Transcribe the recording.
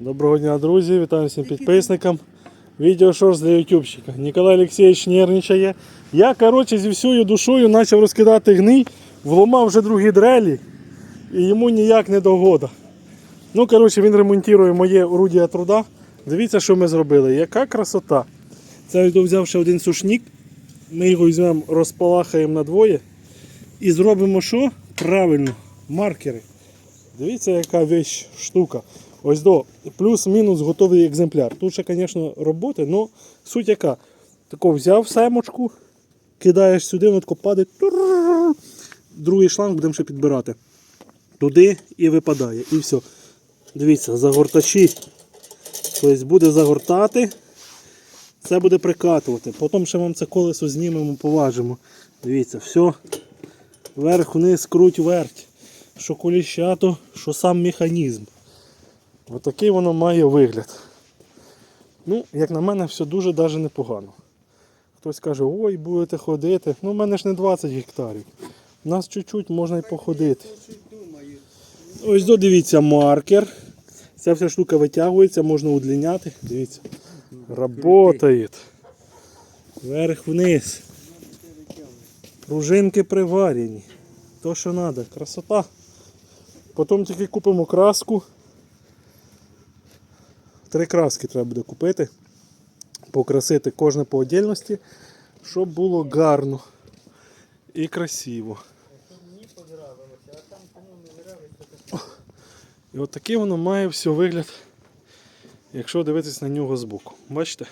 Доброго дня, друзі! Вітаю всім підписникам. Відео шорс для ютубчика. Ніколай Олексійович нервничає. Я, коротше, зі всією душою почав розкидати гний, вломав вже другі дрелі і йому ніяк не догода. Ну, коротше, він ремонтує моє орудія труда. Дивіться, що ми зробили. Яка красота. Це я взяв ще один сушник. Ми його візьмемо, розпалахаємо на двоє. І зробимо що? Правильно, маркери. Дивіться, яка вещь штука. Ось до плюс-мінус готовий екземпляр. Тут ще, звісно, роботи, але суть яка. Тако взяв семочку, кидаєш сюди, воно тако падає. Другий шланг будемо ще підбирати. Туди і випадає. І все. Дивіться, загортачі. Тобто буде загортати. Це буде прикатувати. Потім ще вам це колесо знімемо, поважимо. Дивіться, все. Вверх, вниз, круть, верть. Що коліщато, що сам механізм. Отакий воно має вигляд. Ну, як на мене, все дуже даже непогано. Хтось каже, ой, будете ходити. Ну, в мене ж не 20 гектарів. У нас чуть-чуть можна й походити. Ось додивіться маркер. Ця вся штука витягується, можна удлиняти. Дивіться. Работає. Вверх-вниз. Пружинки приварені. То, що треба. Красота. Потім тільки купимо краску. Три краски треба буде купити. Покрасити кожне по отдельності, щоб було гарно і красиво. І от такий воно має все вигляд, якщо дивитись на нього збоку. Бачите?